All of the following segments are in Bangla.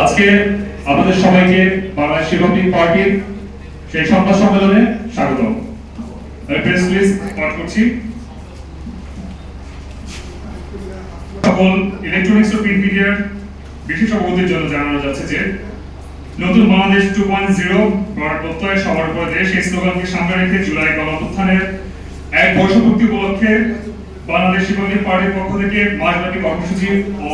আজকে আমাদের সবাইকে বাংলাদেশ রিপাবলিক পার্টির সেই সংবাদ সম্মেলনে স্বাগত প্রেস পাঠ করছি। সকল ইলেকট্রনিক্স ও প্রিন্ট মিডিয়ার জন্য জানানো যাচ্ছে যে, নতুন বাংলাদেশ টু পয়েন্ট জিরো সবার দেশ এই স্লোগানকে সামনে রেখে জুলাই গণঅভ্যুত্থানের এক বর্ষপূর্তি উপলক্ষে বাংলাদেশ পার্টির পক্ষ থেকে মাসব্যাপী কর্মসূচি ও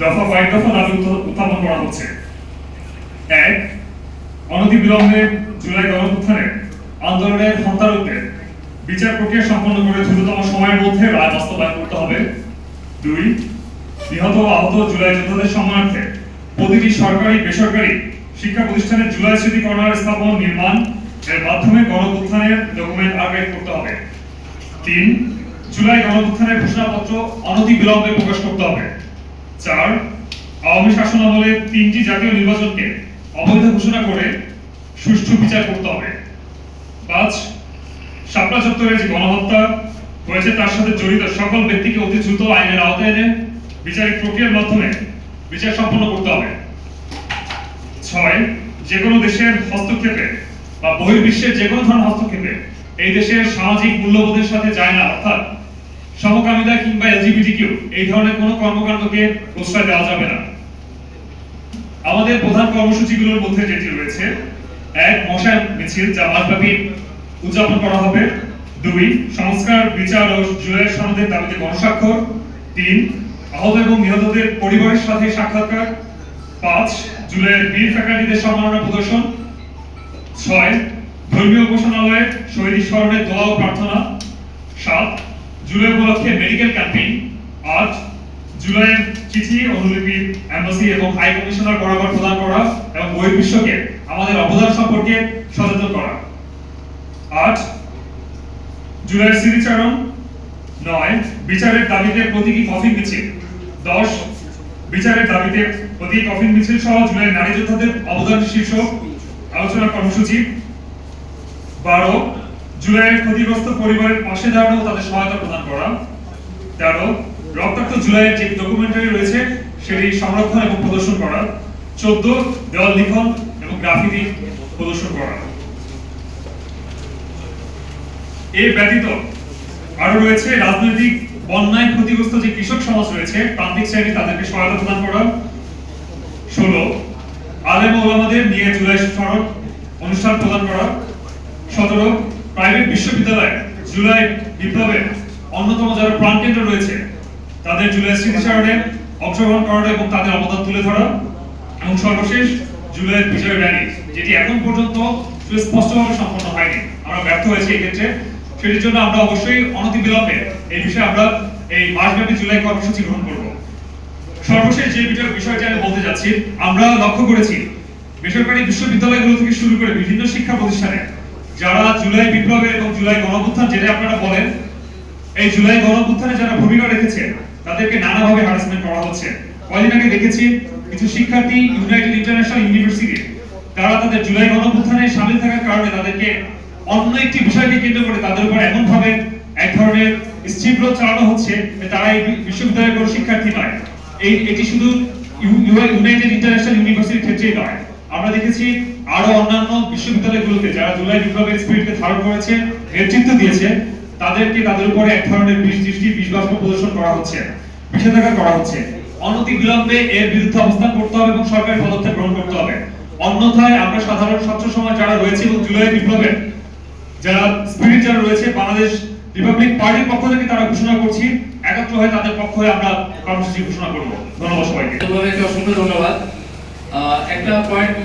দফা কয়েক দফা দাবি উত্থাপন করা হচ্ছে। এক, অনতিবিলম্বে জুলাই গণঅভ্যুত্থানের আন্দোলনের হত্যারূপে বিচার প্রক্রিয়া সম্পন্ন করে দ্রুততম সময়ের মধ্যে রায় বাস্তবায়ন করতে হবে। দুই, নিহত ও আহত জুলাই যোদ্ধাদের সম্মানার্থে প্রতিটি সরকারি, বেসরকারি শিক্ষা প্রতিষ্ঠানে জুলাই স্মৃতি কর্নার স্থাপন, নির্মাণ এর মাধ্যমে গণঅভ্যুত্থানের ডকুমেন্ট আর্কাইভ করতে হবে। তিন, জুলাই গণঅভ্যুত্থানের ঘোষণাপত্র অনতি বিলম্বে প্রকাশ করতে হবে। চার, আওয়ামী শাসন আমলে তিনটি জাতীয় নির্বাচনকে অবৈধ ঘোষণা করে সুষ্ঠু বিচার করতে হবে। পাঁচ, শাপলা চত্বরে যে গণহত্যা হয়েছে তার সাথে জড়িত সকল ব্যক্তিকে অতি দ্রুত আইনের আওতায় এনে বিচারিক প্রক্রিয়ার মাধ্যমে বিচার সম্পন্ন করতে হবে। ছয়, যে কোনো দেশের হস্তক্ষেপে বা বহির্বিশ্বের যে কোনো ধরনের হস্তক্ষেপে এই দেশের সামাজিক মূল্যবোধের সাথে যায় না, অর্থাৎ সমকামিতা কিংবা এলজিবিটি কিউ এই ধরনের কোনো কর্মকাণ্ডকে প্রশ্রয় দেওয়া যাবে না। আমাদের প্রধান কর্মসূচিগুলোর মধ্যে যেটি রয়েছে, এক মশার মিছিল যা মাসব্যাপী উদযাপন করা হবে। দুই, সংস্কার, বিচার ও জুয়ের সনদের দাবিতে গণস্বাক্ষর। তিন, আহত এবং নিহতদের পরিবারের সাথে সাক্ষাৎকার। পাঁচ জুলাইয়ের বীর ফ্যাকাল্টিদের সম্মাননা প্রদর্শন। ছয়, ধর্মীয় উপাসনালয়ে শহীদ স্মরণে দোয়া ও প্রার্থনা। জুলাই উপলক্ষে মেডিকেল ক্যাম্পেইন আট জুলাইয়ের চিঠি অনুলিপি এম্বাসি এবং হাই কমিশনার বরাবর প্রদান করা এবং বহির্বিশ্বকে আমাদের অবদান সম্পর্কে সচেতন করা। আট জুলাইয়ের স্মৃতিচারণ নয়, বিচারের দাবিতে প্রতীকী কফিন মিছিল। দশ, বিচারের দাবিতে প্রতীকী কফিন মিছিল সহ জুলাইয়ের নারী যোদ্ধাদের অবদান শীর্ষক আলোচনা কর্মসূচি। বারো জুলাইয়ের ক্ষতিগ্রস্ত পরিবারের পাশে দাঁড়ানো তাদের সহায়তা প্রদান করা। তেরো, রক্তাক্ত জুলাইয়ের যে ডকুমেন্টারি রয়েছে, সেটি সংরক্ষণ এবং প্রদর্শন করা। চোদ্দ, দেওয়াল লিখন এবং গ্রাফিতি প্রদর্শন করা। এর ব্যতীত আরও রয়েছে রাজনৈতিক বন্যায় ক্ষতিগ্রস্ত যে কৃষক সমাজ রয়েছে, প্রান্তিক শ্রেণি তাদেরকে সহায়তা প্রদান করা। ষোলো, আলেম ওলামাদের নিয়ে জুলাই স্মারক অনুষ্ঠান প্রদান করা। সতেরো প্রাইভেট বিশ্ববিদ্যালয় জুলাই বিপ্লবের অন্যতম যারা প্রাণকেন্দ্র রয়েছে, তাদের জুলাই স্মৃতিচারণে অংশগ্রহণ করা এবং তাদের অবদান তুলে ধরা। এবং সর্বশেষ জুলাইয়ের বিজয় র্যালি, যেটি এখন পর্যন্ত সুস্পষ্টভাবে সম্পন্ন হয়নি। আমরা ব্যর্থ হয়েছি এক্ষেত্রে। সেটির জন্য আমরা অবশ্যই অনতিবিলম্বে এই বিষয়ে আমরা এই মাসব্যাপী জুলাই কর্মসূচি গ্রহণ করব। সর্বশেষ যে বিষয় বিষয়টি আমি বলতে যাচ্ছি, আমরা লক্ষ্য করেছি, বেসরকারি বিশ্ববিদ্যালয়গুলো থেকে শুরু করে বিভিন্ন শিক্ষা প্রতিষ্ঠানে যারা জুলাই বিপ্লবের এবং জুলাই গণঅভ্যুত্থান যেটা আপনারা বলেন, এই জুলাই গণঅভ্যুত্থানে যারা ভূমিকা রেখেছে, তাদেরকে নানাভাবে হ্যারাসমেন্ট করা হচ্ছে। কয়েকদিন আগে দেখেছি কিছু শিক্ষার্থী ইউনাইটেড ইন্টারন্যাশনাল ইউনিভার্সিটি তারা তাদের জুলাই গণঅভ্যুত্থানে সামিল থাকার কারণে তাদেরকে অন্য একটি বিষয়কে কেন্দ্র করে তাদের উপর এমন ভাবে এক ধরনের স্থির চালানো হচ্ছে তারা এই বিশ্ববিদ্যালয়ের কোনো শিক্ষার্থী নয়। এই, এটি শুধু ইউ- ইউ- ইউনাইটেড ইন্টারন্যাশনাল ইউনিভার্সিটির ক্ষেত্রেই নয়। আমরা দেখেছি আরও অন্যান্য বিশ্ববিদ্যালয়গুলোতে যারা জুলাই বিপ্লবের স্পিরিটকে ধারণ করেছে, নেতৃত্ব দিয়েছে, তাদেরকে তাদের উপরে এক ধরনের বিষ দৃষ্টি, বিষ বাষ্প প্রদর্শন করা হচ্ছে, নিষেধাজ্ঞা করা হচ্ছে। অনতি বিলম্বে এর বিরুদ্ধে অবস্থান করতে হবে এবং সরকারি পদক্ষেপ গ্রহণ করতে হবে। অন্যথায় আমরা সাধারণ ছাত্র সমাজ যারা রয়েছে এবং জুলাই বিপ্লবের যারা স্পিরিট যারা রয়েছে, বাংলাদেশ রিপাবলিক পার্টির পক্ষ থেকে তারা ঘোষণা করছি, একত্র হয়ে তাদের পক্ষ হয়ে আমরা কর্মসূচি ঘোষণা করব। ধন্যবাদ সবাইকে। অসংখ্য ধন্যবাদ। একটা পয়েন্ট